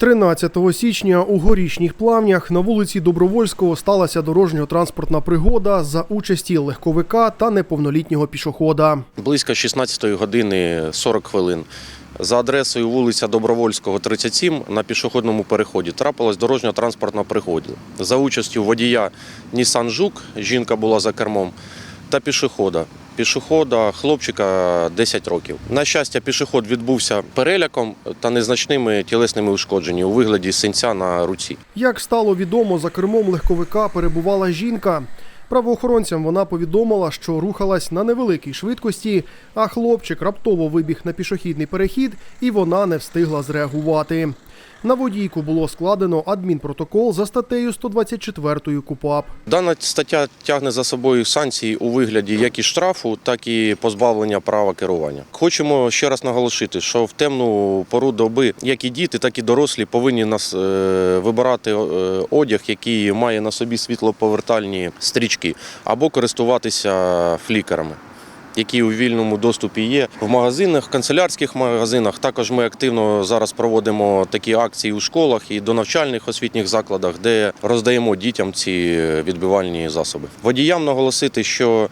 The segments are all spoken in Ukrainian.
13 січня у горішніх плавнях на вулиці Добровольського сталася дорожньо-транспортна пригода за участі легковика та неповнолітнього пішохода. Близько 16 години 40 хвилин. За адресою вулиця Добровольського, 37 на пішохідному переході трапилась дорожньо-транспортна пригода. За участю водія Нісан Жук, жінка була за кермом, та пішохода. Пішохода хлопчика 10 років. На щастя, пішоход відбувся переляком та незначними тілесними ушкодженнями у вигляді синця на руці. Як стало відомо, за кермом легковика перебувала жінка. Правоохоронцям вона повідомила, що рухалась на невеликій швидкості, а хлопчик раптово вибіг на пішохідний перехід, і вона не встигла зреагувати. На водійку було складено адмінпротокол за статтею 124 КУПАП. Дана стаття тягне за собою санкції у вигляді як і штрафу, так і позбавлення права керування. Хочемо ще раз наголосити, що в темну пору доби як і діти, так і дорослі повинні нас е, вибирати е, одяг, який має на собі світлоповертальні стрічки, або користуватися флікерами. Які у вільному доступі є в магазинах, канцелярських магазинах. Також ми активно зараз проводимо такі акції у школах і до навчальних освітніх закладах, де роздаємо дітям ці відбивальні засоби. Водіям наголосити, що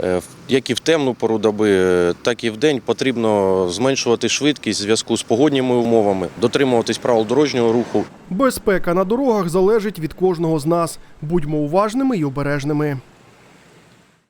е, як і в темну пору доби, е, так і в день потрібно зменшувати швидкість в зв'язку з погодніми умовами, дотримуватись правил дорожнього руху. Безпека на дорогах залежить від кожного з нас. Будьмо уважними й обережними.